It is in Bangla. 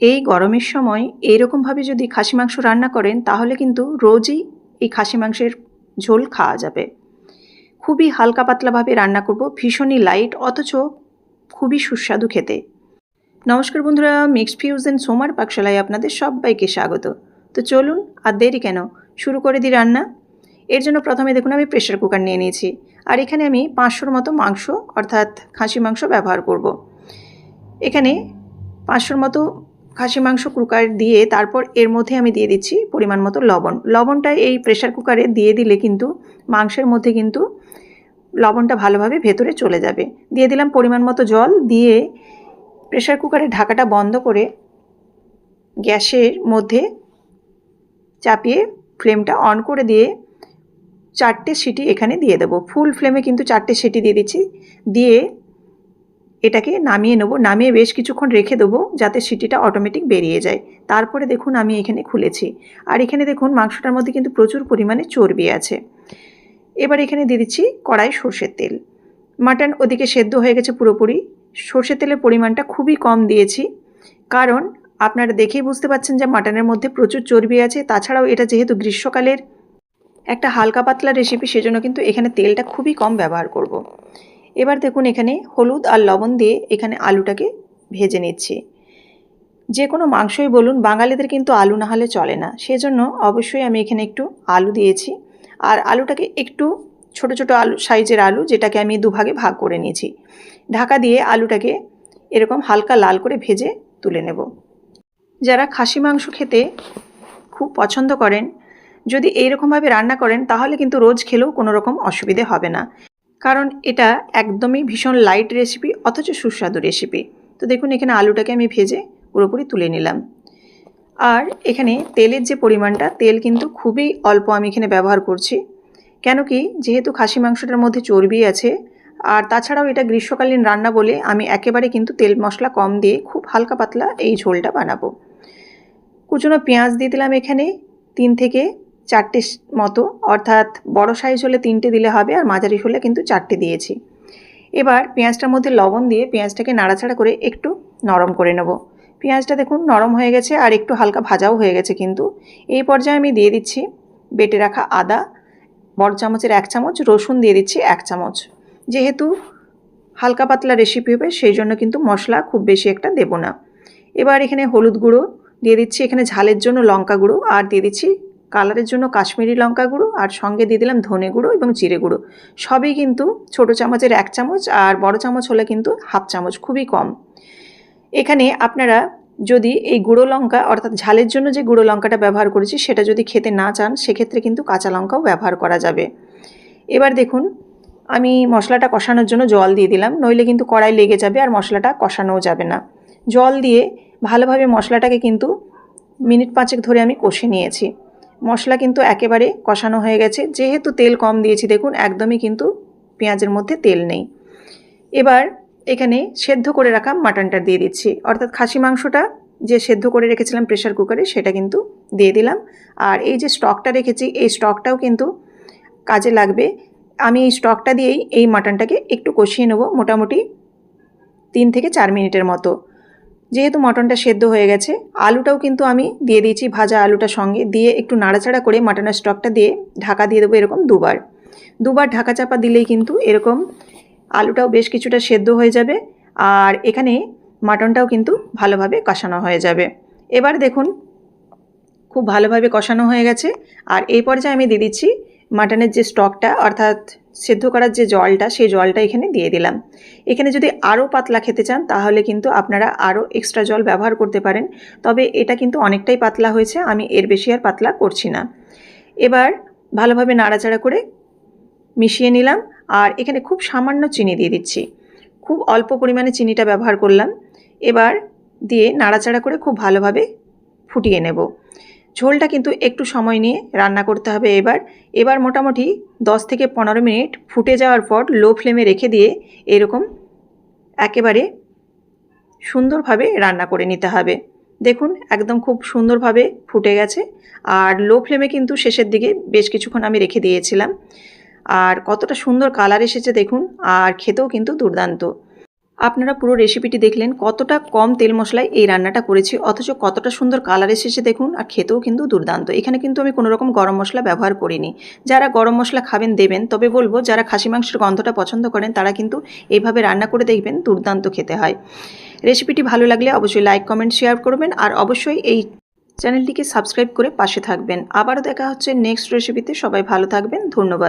এই গরমের সময় এইরকমভাবে যদি খাসি মাংস রান্না করেন, তাহলে কিন্তু রোজই এই খাসি মাংসের ঝোল খাওয়া যাবে। খুবই হালকা পাতলাভাবে রান্না করব, ভীষণই লাইট অথচ খুবই সুস্বাদু খেতে। নমস্কার বন্ধুরা মিক্সড ফিউজ অ্যান্ড সোমার পাকশালায় আপনাদের সবাইকে স্বাগত। তো চলুন আর দেরি কেন, শুরু করে দিই রান্না। এর জন্য প্রথমে দেখুন, আমি প্রেশার কুকার নিয়ে নিয়েছি। আর এখানে আমি পাঁচশোর মতো মাংস, অর্থাৎ খাসি মাংস ব্যবহার করব। এখানে পাঁচশোর মতো খাসি, মাংস কুকার দিয়ে তারপর এর মধ্যে আমি দিয়ে দিচ্ছি পরিমাণ মতো লবণ। লবণটা এই প্রেশার কুকারে দিয়ে দিলে কিন্তু মাংসের মধ্যে কিন্তু লবণটা ভালোভাবে ভেতরে চলে যাবে। দিয়ে দিলাম পরিমাণ মতো জল দিয়ে প্রেশার কুকারের ঢাকাটা বন্ধ করে গ্যাসের মধ্যে চাপিয়ে ফ্লেমটা অন করে দিয়ে চারটে সিটি এখানে দিয়ে দেবো। ফুল ফ্লেমে কিন্তু চারটে সিটি দিয়ে দিচ্ছি। দিয়ে এটাকে নামিয়ে নেব, নামিয়ে বেশ কিছুক্ষণ রেখে দেবো যাতে সিটিটা অটোমেটিক বেরিয়ে যায়। তারপরে দেখুন আমি এখানে খুলেছি। আর এখানে দেখুন মাংসটার মধ্যে কিন্তু প্রচুর পরিমাণে চর্বি আছে। এবার এখানে দিয়ে দিচ্ছি কড়াই সর্ষের তেল। মাটন ওদিকে সেদ্ধ হয়ে গেছে পুরোপুরি। সর্ষের তেলের পরিমাণটা খুবই কম দিয়েছি। কারণ আপনারা দেখেই বুঝতে পাচ্ছেন যে মাটনের মধ্যে প্রচুর চর্বি আছে। তাছাড়াও এটা যেহেতু গ্রীষ্মকালের একটা হালকা পাতলা রেসিপি সেজন্য কিন্তু এখানে তেলটা খুবই কম ব্যবহার করব। এবার দেখুন এখানে হলুদ আর লবণ দিয়ে এখানে আলুটাকে ভেজে নিচ্ছি। যে কোনো মাংসই বলুন, বাঙালিদের কিন্তু আলু না হলে চলে না। সেজন্য অবশ্যই আমি এখানে একটু আলু দিয়েছি। আর আলুটাকে একটু ছোট ছোট আলু, সাইজের আলু যেটাকে আমি দুভাগে ভাগ করে নিয়েছি। ঢাকা দিয়ে আলুটাকে এরকম হালকা লাল করে ভেজে তুলে নেব। যারা খাসি মাংস খেতে খুব পছন্দ করেন, যদি এইরকমভাবে রান্না করেন, তাহলে কিন্তু রোজ খেলেও কোনো রকম অসুবিধে হবে না। কারণ এটা একদমই ভীষণ লাইট রেসিপি অথচ সুস্বাদু রেসিপি তো দেখুন, এখানে আলুটাকে আমি ভেজে পুরোপুরি তুলে নিলাম। আর এখানে তেলের যে পরিমাণটা, তেল কিন্তু খুবই অল্প আমি এখানে ব্যবহার করছি। কেন কি, যেহেতু খাসি মাংসটার মধ্যে চর্বি আছে, আর তাছাড়াও এটা গ্রীষ্মকালীন রান্না বলে আমি একেবারে কিন্তু তেল মশলা কম দিয়ে খুব হালকা পাতলা এই ঝোলটা বানাবো। কুচনো পেঁয়াজ দিয়ে দিলাম এখানে তিন থেকে চারটে মতো, অর্থাৎ বড় সাইজ হলে তিনটে দিলে হবে আর মাঝারি হলে কিন্তু চারটে দিয়েছি। এবার পেঁয়াজটার মধ্যে লবণ দিয়ে পেঁয়াজটাকে নাড়াচাড়া করে একটু নরম করে নেব। পেঁয়াজটা দেখুন নরম হয়ে গেছে আর একটু হালকা ভাজাও হয়ে গেছে কিন্তু। এই পর্যায়ে আমি দিয়ে দিচ্ছি বেটে রাখা আদা, বড় চামচের এক চামচ, রসুন দিয়ে দিচ্ছি এক চামচ। যেহেতু হালকা পাতলা রেসিপি হবে, সেই জন্য কিন্তু মশলা খুব বেশি একটা দেব না। এবার এখানে হলুদ গুঁড়ো দিয়ে দিচ্ছি, এখানে ঝালের জন্য লঙ্কা গুঁড়ো আর দিয়ে দিচ্ছি কালারের জন্য কাশ্মীরি লঙ্কা গুঁড়ো আর সঙ্গে দিয়ে দিলাম ধনে গুঁড়ো এবং জিরে গুঁড়ো। সবই কিন্তু ছোট চামচের এক চামচ আর বড় চামচ হলে কিন্তু হাফ চামচ, খুবই কম। এখানে আপনারা যদি এই গুঁড়ো লঙ্কা, অর্থাৎ ঝালের জন্য যে গুঁড়ো লঙ্কাটা ব্যবহার করেছি, সেটা যদি খেতে না চান, সেক্ষেত্রে কিন্তু কাঁচা লঙ্কাও ব্যবহার করা যাবে। এবার দেখুন, আমি মশলাটা কষানোর জন্য জল দিয়ে দিলাম, নইলে কিন্তু কড়াই লেগে যাবে আর মশলাটা কষানোও যাবে না। জল দিয়ে ভালোভাবে মশলাটাকে কিন্তু মিনিট পাঁচেক ধরে আমি কষে নিয়েছি। মশলা কিন্তু একেবারে কষানো হয়ে গেছে। যেহেতু তেল কম দিয়েছি, দেখুন, একদমই কিন্তু পেঁয়াজের মধ্যে তেল নেই। এবার এখানে সেদ্ধ করে রাখা মাটনটা দিয়ে দিচ্ছি। অর্থাৎ খাসি মাংসটা যে সেদ্ধ করে রেখেছিলাম প্রেশার কুকারে, সেটা কিন্তু দিয়ে দিলাম। আর এই যে স্টকটা রেখেছি, এই স্টকটাও কিন্তু কাজে লাগবে। আমি এই স্টকটা দিয়েই এই মাটনটাকে একটু কষিয়ে নেব মোটামুটি তিন থেকে চার মিনিটের মতো। যেহেতু মটনটা সেদ্ধ হয়ে গেছে, আলুটাও কিন্তু আমি দিয়ে দিয়েছি ভাজা আলুটা সঙ্গে। দিয়ে একটু নাড়াচাড়া করে মাটনের স্টকটা দিয়ে ঢাকা দিয়ে দেবো এরকম দুবার। দুবার ঢাকা চাপা দিলেই কিন্তু এরকম আলুটাও বেশ কিছুটা সেদ্ধ হয়ে যাবে আর এখানে মাটনটাও কিন্তু ভালোভাবে কষানো হয়ে যাবে। এবার দেখুন, খুব ভালোভাবে কষানো হয়ে গেছে। আর এই পর্যায়ে আমি দিয়ে দিচ্ছি মাটনের যে স্টকটা, অর্থাৎ সেদ্ধ করার যে জলটা, সেই জলটা এখানে দিয়ে দিলাম। এখানে যদি আরও পাতলা খেতে চান, তাহলে কিন্তু আপনারা আরও এক্সট্রা জল ব্যবহার করতে পারেন। তবে এটা কিন্তু অনেকটাই পাতলা হয়েছে, আমি এর বেশি আর পাতলা করছি না। এবার ভালোভাবে নাড়াচাড়া করে মিশিয়ে নিলাম, আর এখানে খুব সামান্য চিনি দিয়ে দিচ্ছি। খুব অল্প পরিমাণে চিনিটা ব্যবহার করলাম। এবার দিয়ে নাড়াচাড়া করে খুব ভালোভাবে ফুটিয়ে নেব। ঝোলটা কিন্তু একটু সময় নিয়ে রান্না করতে হবে এবার। এবার মোটামুটি 10 থেকে পনেরো মিনিট ফুটে যাওয়ার পর লো ফ্লেমে রেখে দিয়ে এরকম একেবারে সুন্দরভাবে রান্না করে নিতে হবে। দেখুন, একদম খুব সুন্দরভাবে ফুটে গেছে। আর লো ফ্লেমে কিন্তু শেষের দিকে বেশ কিছুক্ষণ আমি রেখে দিয়েছিলাম। আর কতটা সুন্দর কালার এসেছে দেখুন, আর খেতেও কিন্তু দুর্দান্ত। আপনারা পুরো রেসিপিটি দেখলেন কতটা কম তেল মশলায় এই রান্নাটা করেছি, অথচ কতটা সুন্দর কালার এসেছে দেখুন, আর খেতেও কিন্তু দুর্দান্ত। এখানে কিন্তু আমি কোনো রকম গরম মশলা ব্যবহার করিনি। যারা গরম মশলা খাবেন দেবেন, তবে বলব যারা খাসি মাংসের গন্ধটা পছন্দ করেন, তারা কিন্তু এইভাবে রান্না করে দেখবেন দুর্দান্ত খেতে হয়। রেসিপিটি ভালো লাগলে অবশ্যই লাইক কমেন্ট শেয়ার করবেন, আর অবশ্যই এই চ্যানেলটিকে সাবস্ক্রাইব করে পাশে থাকবেন। আবারও দেখা হচ্ছে নেক্সট রেসিপিতে সবাই ভালো থাকবেন, ধন্যবাদ।